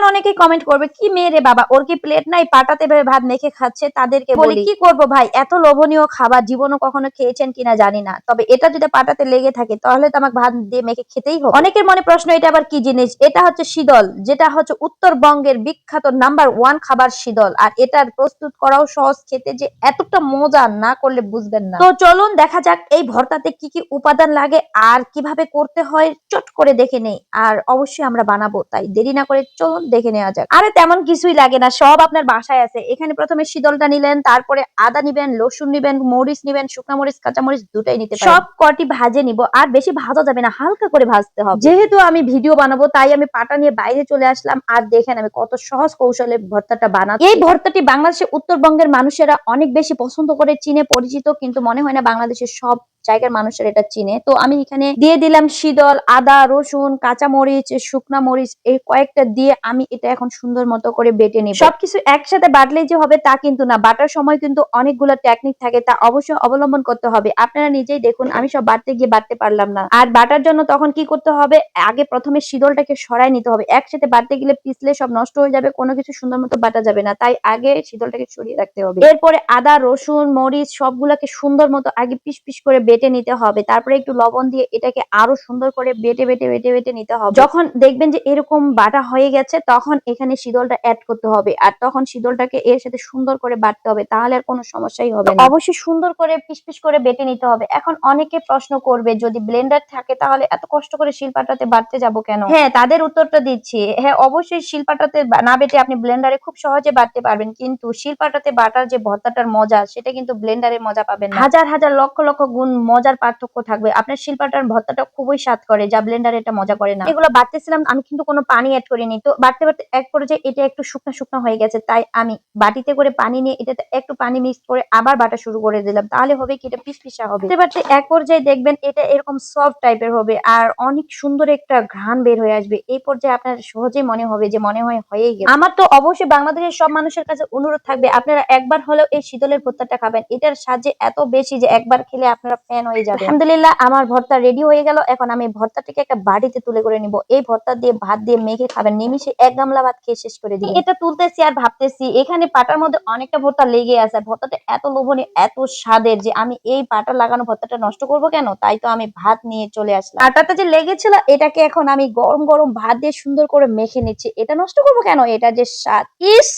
এখন অনেকেই কমেন্ট করবে কি মেয়ে রে বাবা? ওর কি প্লেট নাই? পাটাতে ভাবে ভাত মেখে খাচ্ছে তাদেরকে বলি। কি করব ভাই? এত লোভনীয় খাবার জীবনও কখনো খেয়েছেন কিনা জানি না। তবে এটা যদি পাটাতে লেগে থাকে তাহলে তো আমাকে ভাত দিয়ে মেখে খেতেই হবে। অনেকের মনে প্রশ্ন এটা আবার কি জিনিস? এটা হচ্ছে শীতল যেটা হচ্ছে উত্তরবঙ্গের বিখ্যাত নাম্বার ওয়ান খাবার শীতল। আর এটার প্রস্তুত করাও সহজ খেতে যে এতটা মজা না করলে বুঝবেন না। তো চলুন দেখা যাক এই ভর্তাতে কি কি উপাদান লাগে আর কীভাবে করতে হয় চট করে দেখে নেই। আর অবশ্যই আমরা বানাবো তাই দেরি না করে চলুন দেখে নেওয়া যাক। আরে তেমন কিছুই লাগে না সব আপনার বাসায় আছে। এখানে প্রথমে শীতলটা নিলেন তারপরে আদা নিবেন রসুন নিবেন মরিচ নিবেন শুকনা মরিচ কাঁচা মরিচ দুটাই নিতে সব কটি ভাজে নিব আর বেশি ভাজা যাবে না হালকা করে ভাজতে হবে। যেহেতু আমি ভিডিও বানাবো তাই আমি পাটা নিয়ে বাইরে চলে আসলাম আর দেখেন আমি কত সহজ কৌশলে ভর্তাটা বানাচ্ছি। এই ভর্তাটি বাংলাদেশের উত্তরবঙ্গের মানুষেরা অনেক বেশি পছন্দ করে চীনে পরিচিত কিন্তু মনে হয় না বাংলাদেশের সব জায়গার মানুষের এটা চিনে। তো আমি এখানে দিয়ে দিলাম শীতল, আদা, রসুন কাঁচা মরিচ শুকনা মরিচ, এই কয়েকটা দিয়ে আমি এটা এখন সুন্দর মতো করে বেটে নিব। সবকিছু একসাথে বাটলেই যে হবে তা কিন্তু না। বাটার সময় কিন্তু অনেকগুলো টেকনিক থাকে, তা অবশ্যই অবলম্বন করতে হবে। আপনারা নিজেই দেখুন, আমি সব বাটতে গিয়ে বাটতে পারলাম না। আর বাটার জন্য তখন কি করতে হবে? আগে প্রথমে শীতলটাকে সরাই নিতে হবে। একসাথে বাটতে গেলে পিছলে সব নষ্ট হয়ে যাবে, কোনো কিছু সুন্দর মতো বাটা যাবে না। তাই আগে শীতলটাকে সরিয়ে রাখতে হবে। এরপরে আদা, রসুন, মরিচ সবগুলাকে সুন্দর মতো আগে পিস পিস করে বেটে নিতে হবে। তারপরে একটু লবণ দিয়ে এটাকে আরও সুন্দর করে বেটে বেটে বেটে বেটে নিতে হবে। যখন দেখবেন যে এরকম বাটা হয়ে গেছে তখন এখানে শীতলটা অ্যাড করতে হবে। আর তখন শীতলটাকে এর সাথে সুন্দর করে বাটতে হবে তাহলে আর কোনো সমস্যাই হবে না। অবশ্যই সুন্দর করে পিস করে বেটে নিতে হবে। এখন অনেকে প্রশ্ন করবে যদি ব্লেন্ডার থাকে তাহলে এত কষ্ট করে শিলপাটাতে বাটতে যাব কেন? হ্যাঁ তাদের উত্তরটা দিচ্ছি। হ্যাঁ অবশ্যই শিলপাটাতে না বেটে আপনি ব্লেন্ডারে খুব সহজে বাটতে পারবেন। কিন্তু শিলপাটাতে বাটার যে ভর্তাটার মজা সেটা কিন্তু ব্লেন্ডারে মজা পাবেন হাজার হাজার লক্ষ লক্ষ গুণ মজার পার্থক্য থাকবে। আপনার শিলপাটার ভর্তাটা খুবই স্বাদ করে, যা ব্লেন্ডারে এটা মজা করে না। এগুলো বাটতেছিলাম, আমি কিন্তু কোনো পানি অ্যাড করিনি। তো বাটতে বাটতে এক পর্যায়ে এটা একটু শুকনো শুকনো হয়ে গেছে, তাই আমি বাটিতে করে পানি নিয়ে এটাতে একটু পানি মিক্স করে আবার বাটা শুরু করে দিলাম। তাহলে হবে কি, এটা পিস পিসা হবে। বাটতে এক পর্যায়ে দেখবেন এটা এরকম সফট টাইপের হবে আর অনেক সুন্দর একটা ঘ্রাণ বের হয়ে আসবে। এই পর্যায়ে আপনার সহজেই মনে হবে যে মনে হয় হয়েই গেছে। আমার তো অবশ্যই বাংলাদেশের সব মানুষের কাছে অনুরোধ থাকবে, আপনারা একবার হলেও এই শীতলের ভর্তাটা খাবেন। এটার সাহায্যে এত বেশি যে একবার খেলে আপনারা ফ্যান হয়ে যাবে। আলহামদুলিল্লাহ আমার ভর্তা রেডি হয়ে গেল। এখন আমি ভর্তাটাকে একটা বাড়িতে তুলে করে নিব। এই ভর্তা দিয়ে ভাত দিয়ে মেখে খাবেন। নিমিশে এক গামলা ভাত খেয়ে শেষ করে দিই এটা তুলতেছি আর ভাবতেছি এখানে পাটার মধ্যে অনেকটা ভর্তা লেগে আছে। ভর্তাটা এত লোভনীয় এত স্বাদের যে আমি এই পাটা লাগানো ভর্তাটা নষ্ট করব কেন? তাই তো আমি ভাত নিয়ে চলে আসলাম। আটাটা যে লেগেছিল এটাকে এখন আমি গরম গরম ভাত দিয়ে সুন্দর করে মেখে নিচ্ছি। এটা নষ্ট করব কেন? এটা যে স্বাদ। ইস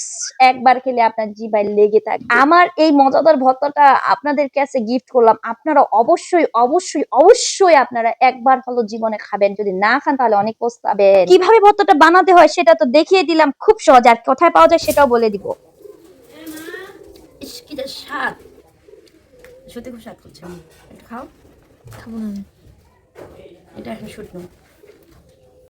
একবার খেলে আপনার জিভায় লেগে থাকে আমার এই মজাদার ভর্তাটা আপনাদের কাছে গিফট করলাম। আপনারা অবশ্যই অবশ্যই অবশ্যই আপনারা একবার হলো জীবনে খাবেন। যদি না খান তাহলে অনেক পস্তাবেন। কীভাবে ভর্তাটা বানাতে হয় সেটা তো দেখিয়ে দিলাম খুব সহজ। আর কোথায় পাওয়া যায় সেটাও বলে দিব। সত্যি খুব স্বাদ করছে। খাও। খাব না এটা এখন শুকনো।